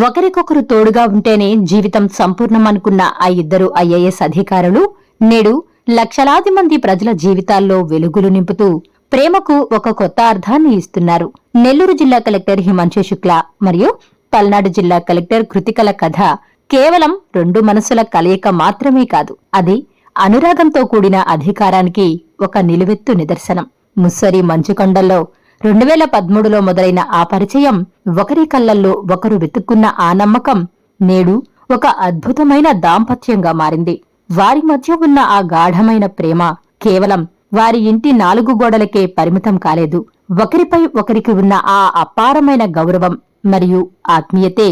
ఒకరికొకరు తోడుగా ఉంటేనే జీవితం సంపూర్ణం అనుకున్న ఆ ఇద్దరు ఐఏఎస్ అధికారులు నేడు లక్షలాది మంది ప్రజల జీవితాల్లో వెలుగులు నింపుతూ ప్రేమకు ఒక కొత్త అర్థాన్ని ఇస్తున్నారు. నెల్లూరు జిల్లా కలెక్టర్ హిమాంశు శుక్లా మరియు పల్నాడు జిల్లా కలెక్టర్ కృతికల కథ కేవలం రెండు మనసుల కలయిక మాత్రమే కాదు అది అనురాగంతో కూడిన అధికారానికి ఒక నిలువెత్తు నిదర్శనం. ముస్సరి మంచుకొండల్లో రెండు వేల పదమూడులో మొదలైన ఆ పరిచయం ఒకరి కళ్ళల్లో ఒకరు వెతుక్కున్న ఆ నమ్మకం నేడు ఒక అద్భుతమైన దాంపత్యంగా మారింది. వారి మధ్య ఉన్న ఆ గాఢమైన ప్రేమ కేవలం వారి ఇంటి నాలుగు గోడలకే పరిమితం కాలేదు. ఒకరిపై ఒకరికి ఉన్న ఆ అపారమైన గౌరవం మరియు ఆత్మీయతే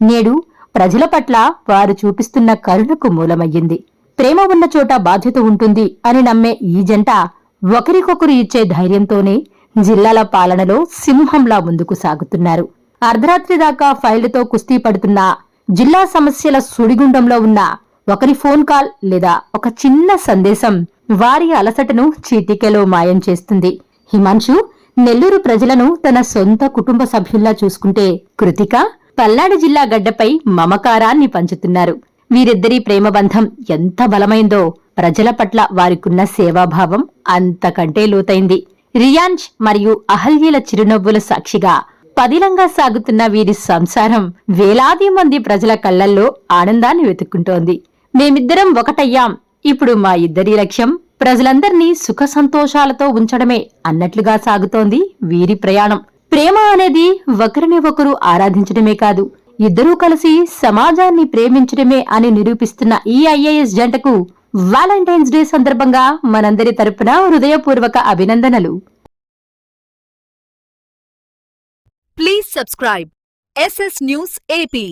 నేడు ప్రజల పట్ల వారు చూపిస్తున్న కరుణకు మూలమయ్యింది. ప్రేమ ఉన్న చోట బాధ్యత ఉంటుంది అని నమ్మే ఈ జంట ఒకరికొకరు ఇచ్చే ధైర్యంతోనే జిల్లాల పాలనలో సింహంలా ముందుకు సాగుతున్నారు. అర్ధరాత్రి దాకా ఫైళ్ళతో కుస్తీ పడుతున్న జిల్లా సమస్యల సుడిగుండంలో ఉన్న ఒకరి ఫోన్ కాల్ లేదా ఒక చిన్న సందేశం వారి అలసటను చీటికెలో మాయం చేస్తుంది. హిమాంశు నెల్లూరు ప్రజలను తన సొంత కుటుంబ సభ్యుల్లా చూసుకుంటే కృతిక పల్నాడు జిల్లా గడ్డపై మమకారాన్ని పంచుతున్నారు. వీరిద్దరి ప్రేమబంధం ఎంత బలమైందో ప్రజల పట్ల వారికున్న సేవాభావం అంతకంటే లోతైంది. రియాన్ష్ మరియు అహల్యల చిరునవ్వుల సాక్షిగా పదిలంగా సాగుతున్న వీరి సంసారం వేలాది మంది ప్రజల కళ్ళల్లో ఆనందాన్ని వెతుక్కుంటోంది. మేమిద్దరం ఒకటయ్యాం. ఇప్పుడు మా ఇద్దరి లక్ష్యం ప్రజలందరినీ సుఖ సంతోషాలతో ఉంచడమే అన్నట్లుగా సాగుతోంది వీరి ప్రయాణం. ప్రేమ అనేది ఒకరిని ఒకరు ఆరాధించడమే కాదు ఇద్దరూ కలిసి సమాజాన్ని ప్రేమించడమే అని నిరూపిస్తున్న ఈ ఐఏఎస్ జంటకు వాలంటైన్స్ డే సందర్భంగా మనందరి తరపున హృదయపూర్వక అభినందనలు. Please subscribe SS news AP